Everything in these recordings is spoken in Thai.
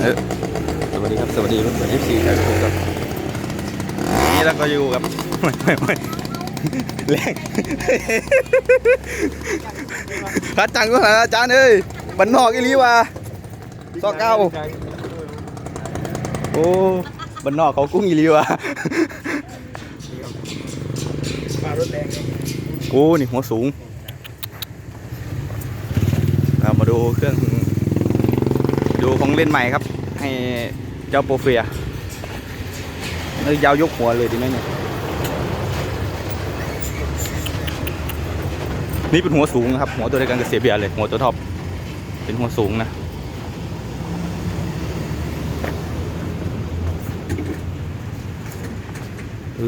เออสวัสดีครับ สวัสดีเพื่อนเอฟซีทุกคนครับนี่เราก็อยู่กับไม่ไม่ไม่แรงพระจังก็หาอาจารย์เอ้ยบันนอกอีหลีว่ะซอกเก้าโอ้บันนอกเขากุ้งอีหลีว่ะมารถแดงโอ้นี่หัวสูงเรามาดูเครื่องดู ของเล่นใหม่ครับ ให้เจ้าโปรเฟียเอ้ยาวยกหัวเลยดีไหมเนี่ยนี่เป็นหัวสูงนะครับ หัวตัวเดียวกันกับเสียเบียร์เลย หัวตัวท็อปเป็นหัวสูงนะ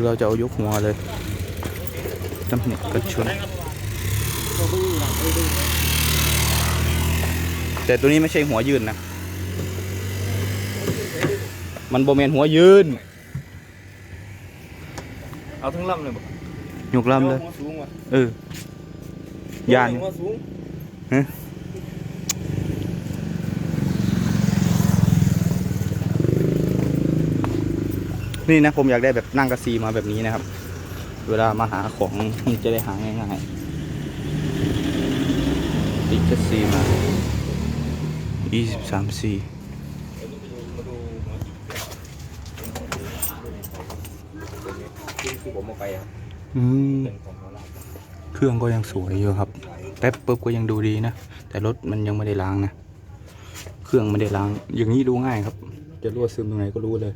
เราจะเอายกหัวเลยน้ำหนิกระชุนแต่ตัวนี้ไม่ใช่หัวยืนนะ มันโบเมนหัวยืน เอาทั้งลำเลยบ่ยกลำเลย อาหัวญ่เออยานนี่นะผมอยากได้แบบนั่งกระซีมาแบบนี้นะครับ เวลามาหาของจะได้หาง่ายๆติดกระซีมา23 4 คือผมเอาไปอะอืมเป็นของเราเครื่องก็ยังสวยอยู่ครับ แป๊บปุ๊บก็ยังดูดีนะ แต่รถมันยังไม่ได้ล้างนะ เครื่องไม่ได้ล้าง อย่างนี้ดูง่ายครับ จะรั่วซึมตรงไหนก็รู้เลย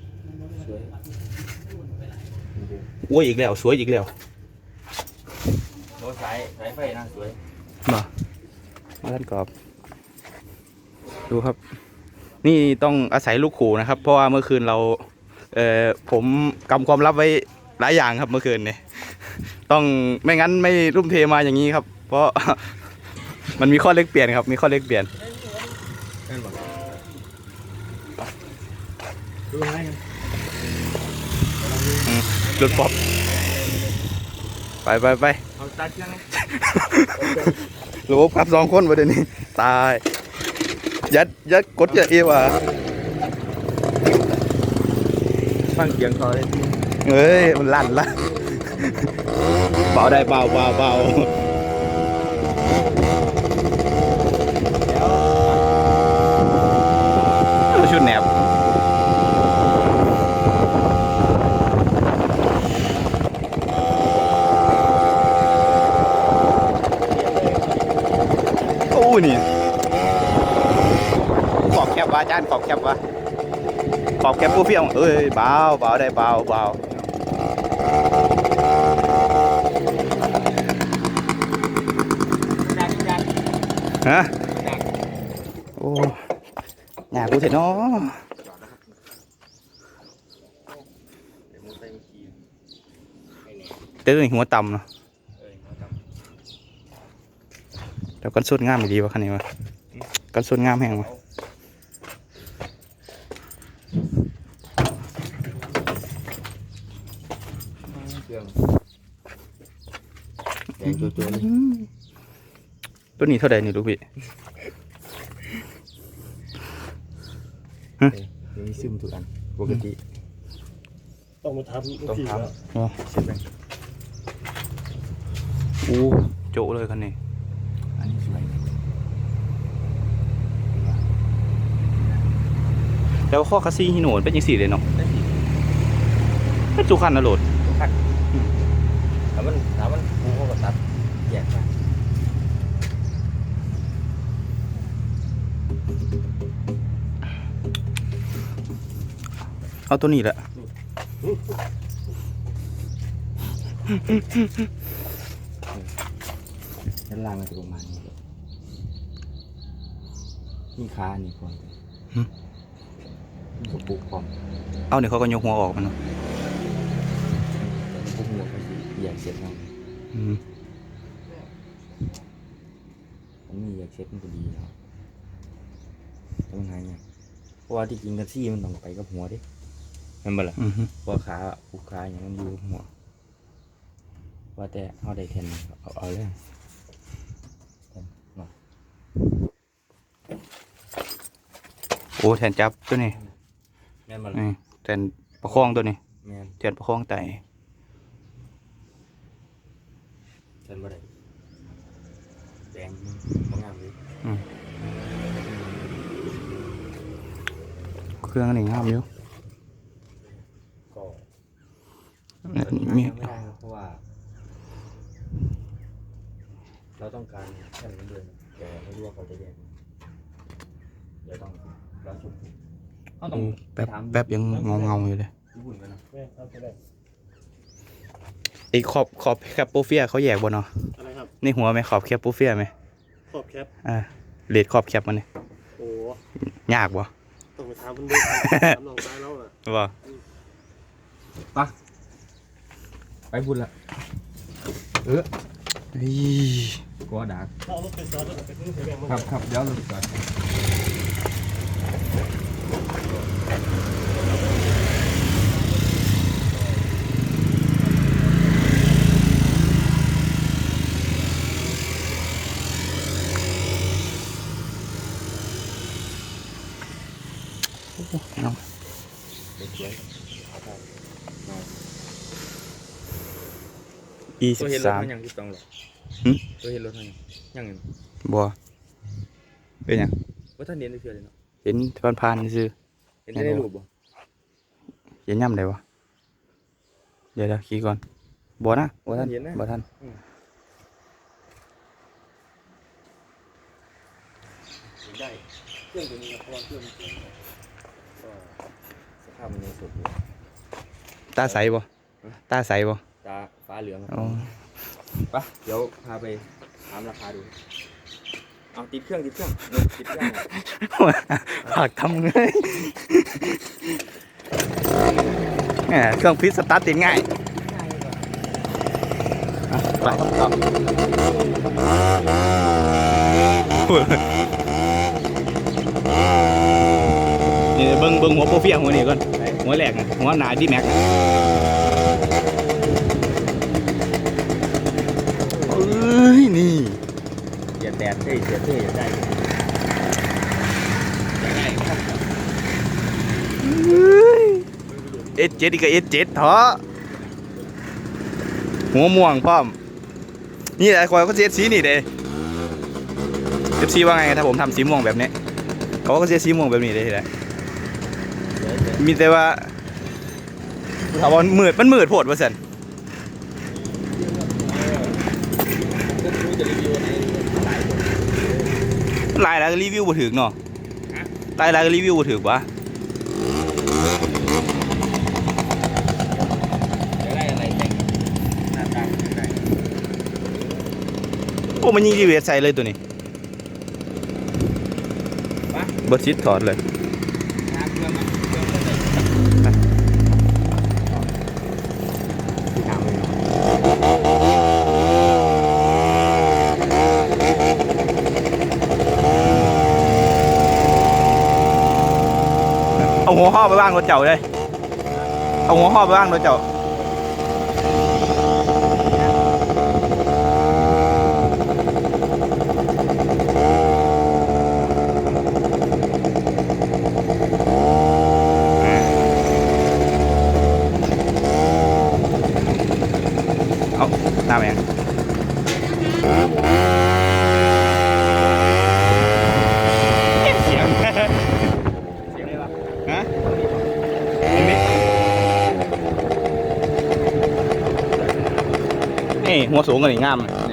สวยโอ้ยอีกแล้ว สวยอีกแล้วโน้สายสายไฟน่าสวยมามาท่านกรอบ ดูครับ นี่ต้องอาศัยลูกขู่นะครับ เพราะว่าเมื่อคืนเรา เอ่อผมกำความลับไว้ หลายอย่างครับเมื่อคืนเนี่ยต้องไม่งั้นไม่รุ่มเทมาอย่างนี้ครับ เพราะ มันมีข้อเล็กเปลี่ยนครับ มีข้อเล็กเปลี่ยนนั่นบ่ดูง่ายกันหลุดป๊อปไปไปไปเอาตัดยังไงรู้ครับสองคนประเด็นนี้ ตาย ยัดยัดกดยัดเอวอะฟังเสียงเขาเลย เฮ้ย มันลั่นละเบาได้เบาเบาเบาชุดแหนบโอ้นี่ขอบแคบวะอาจารย์ขอบแคบวะขอบแคบผู้เฟี้ยงเอ้ยเบาเบาได้เบาเบา ดักดัก ฮะโอ้หนากูเถอะเนาะเดี๋ยวมึงไปเมื่อม่แน่เต้นหัวต่ำเนาะเอ้ยมาทแต่กันสุดงามดีวะคันนี้วะกันสุดงามแห้งวะำเครื่องแดงตัวๆเลย ตัวนี้เท่าไหร่นี่ลูกพี่มีซึมทุกอันปกติต้องมาทำต้องทีทนะอ๋อำใช่ไหมโอ้โจะเลยคันนี้อันนี้สวยแล้วข้อคัสซี่ฮิโนนเป็นยังสี่เลยเนาะได้สิเป็นจุคันนะโหลดคักถ้ามันถ้ามันกูเขาก็ตัดแยกไป เอาตัวนี้แหละด้านล่างมันจะประมาณนี้นี่ขาอันนี่พร้อมเลยนี่ก็ปุกพร้อมเอาเนี่ยเขาก็ยกหัวออกมันเนาะปุกหัวก็สิแยกเสร็จแล้วอืมผมมีแยกเสร็จมันก็ดีแล้ว ต้องหาเนี่ยเพราะว่าที่จริงกันซี่มันต้องไปกับหัวดิแมันบ่ล่ะอือฮึเพราะขาปุกขาอย่างนั้นอยู่กับหัว ว่าแต่เอาได้แทนเอาเอาเลยแทนเนาะโอ้อ้แทนจับตัวนี้แม่นบ่นี่แทนประคองตัวนี้แม่นแทนประคองไตฉันบ่ได้แดงบ่งามเลย เครื่องนี่งามอยู่ก็มีไม่ได้ครับเพราะว่า เราต้องการแค่นั้นเลยแต่ไม่รู้ว่าเขาจะแยกเดี๋ยวต้องรอชมเขาต้องแป๊บแป๊บยังเงาเงาๆอยู่เลยญี่ปุ่นกันนะแม่เอาไปได้ไอ้ขอบขอบแคปโปเฟียเขาแยกบ่เนาะอะไรครับในหัวไหมขอบแคปโปเฟียไหมขอบแคปอ่าเลดขอบแคปมันนี่โอ้ยากบ่ ต้องไปถามมันดูถามน้องชายเราอะบ่ไปบุญละอีกลัวดักถ้าเอารถไปจอดแล้วก็ไปซื้อไปแบ่งมันครับครับเดี๋ยวเราก่อน น้องเด็กสวยเอาไปเอาอีตัสิวบเห็นรถสามมันยังที่ต้องหรอหึตัวเห็นรถมันยังยังอยู่บ่เป็นหยังว่าท่านเรียนได้เพื่อเลยเนาะเห็นผ่านๆซื่อเห็นได้ในรูปบ่เห็นย่ำได้บ่เดี๋ยวเดี๋ยวขี่ก่อนบ่นะบ่ทันเห็นนะบ่ทันเห็นได้เครื่องตัวนี้นะเพราะว่าเครื่องมันเสียงก็ สภาพมันยังสดอยู่ตาใสบ่ตาใสบ่ตาฟ้าเหลืองครับอ๋อ ไปเดี๋ยวพาไปถามราคาดู เอาติดเครื่องติดเครื่องเนี่ยติดเครื่องอะฝากทำไงแหมเครื่องฟิตสตาร์ทติดง่ายอะไปต่อ นี่เบิ้งเบิ้งหัวโปรเฟียหัวนี่ก่อนหัวแหลกนะหัวหนาดีแม็กนะเอ้ยนี่เสียแดดเท่เสียเท่อยากได้อยากได้ครับเอสเจ็ดอีกกับเอสเจ็ดเถอะหัวม่วงพร้อม นี่แหละคอยเขาเสียสีนี่เด้เอฟซีว่าไงถ้าผมทำสีม่วงแบบนี้เขาก็เสียสีม่วงแบบนี้เลยทีแหละเดี๋ยวเดี๋ยว มีแต่ว่าถามว่ามืดมันมืดโพดว่าสันพวกรู้จะรีวิวไหนหลายคนลายแล้วก็รีวิวบ่ถึกเนาะลายแล้วก็รีวิวบ่ถึกวะอยากได้อะไรแต่งหน้าตาอยากได้โอ้มันยิงดีเวทใส่เลยตัวนี้ปะบดชิดถอดเลย หาเครื่องมันเครื่องก็ได้ที่ทำเลยเนาะ เอาหัวห่อไปบ้างรถเจ้าเลย เอาหัวห่อไปบ้างรถเจ้าเอาหน้าแมงเสียง เสียงอะไรวะ ฮะตรงนี้ นี่หัวสูงกันนี่งามเลยน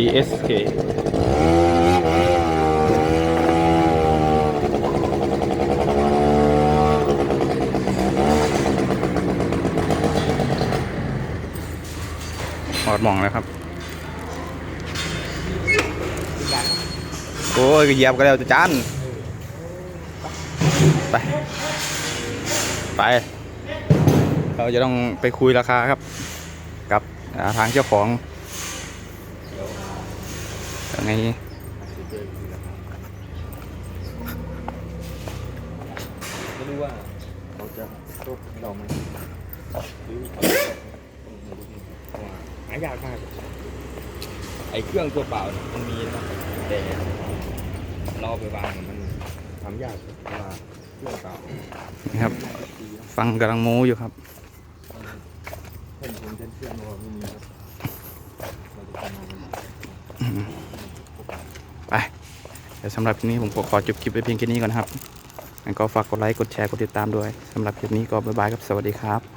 ี่ PSK อดมองแล้วครับ โอ้ยเหยียบกันแล้วจะจานไป ไป เราจะต้องไปคุยราคาครับ กับทางเจ้าของยังไงไม่รู้ว่าเขาจะรบเราไหมหรือเขาจะหายากมากไอ้เครื่องตัวเปล่าเนี่ยมันมีนะแต่เราเอไปวางมันทำยากเพราะ นี่ครับ ฟังกำลังโม้อยู่ครับไปแต่สำหรับคลิปนี้ผมขอจบคลิปไปเพียงแค่นี้ก่อนครับงั้นก็ฝากกดไลค์ กดแชร์ กดติดตามด้วยสำหรับคลิปนี้ก็บ๊ายบายครับ สวัสดีครับ